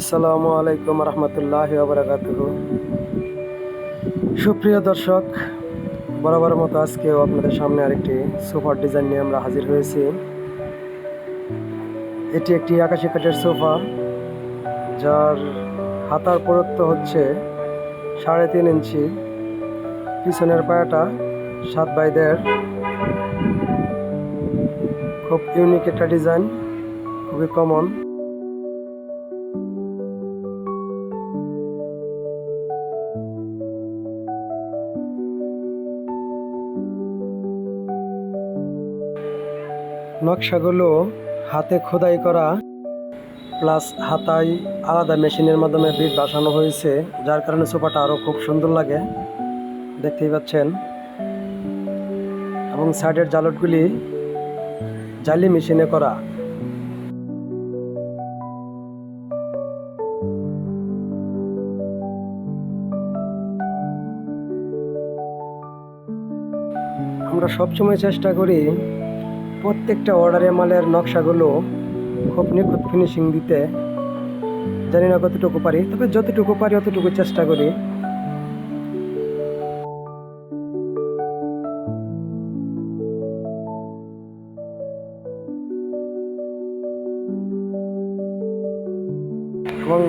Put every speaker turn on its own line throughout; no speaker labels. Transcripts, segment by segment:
আসসালামু আলাইকুম রহমতুল্লাহ বারাকাত সুপ্রিয় দর্শক, বরাবর মতো আজকেও আপনাদের সামনে আরেকটি সোফার ডিজাইন নিয়ে আমরা হাজির হয়েছি। এটি একটি আকাশি কাঠের সোফা, যার হাতার পুরুত্ব হচ্ছে সাড়ে তিন ইঞ্চি। পিছনের পায়াটা সাত বাই দেড়। খুব ইউনিক একটা ডিজাইন, খুবই কমন নকশাগুলো হাতে খোদাই করা, প্লাস হাতায় আলাদা মেশিনের মাধ্যমে বিট বসানো হয়েছে, যার কারণে সোফাটা আরও খুব সুন্দর লাগে। দেখতেই পাচ্ছেন? এবং সাইডের জালটগুলি জালি মেশিনে করা। আমরা সবসময় চেষ্টা করি প্রত্যেকটা অর্ডারে মালের নকশাগুলো খুব নিখুঁত ফিনিশিং দিতে জানি না কতটুকু পারি, তবে যতটুকু পারি অতটুকু চেষ্টা করি। এবং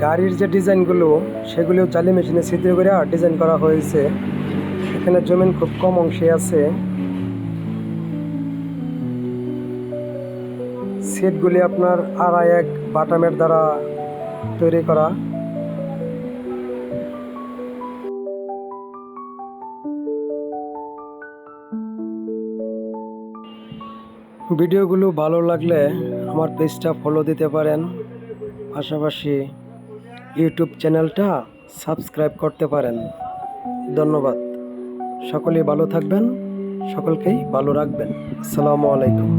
গাড়ির যে ডিজাইনগুলো, সেগুলিও জালি মেশিনে ছিদ্র করে ডিজাইন করা হয়েছে। এখানে জমিন খুব কম অংশে আছে। সিটগুলি আপনার আড়াই এক বাটামের দ্বারা তৈরি করা। ভিডিওগুলো ভালো লাগলে আমার পেজটা ফলো দিতে পারেন। পাশাপাশি ইউটিউব চ্যানেলটা সাবস্ক্রাইব করতে পারেন। ধন্যবাদ। সকলেই ভালো থাকবেন, সকলকেই ভালো রাখবেন। আসসালামু আলাইকুম।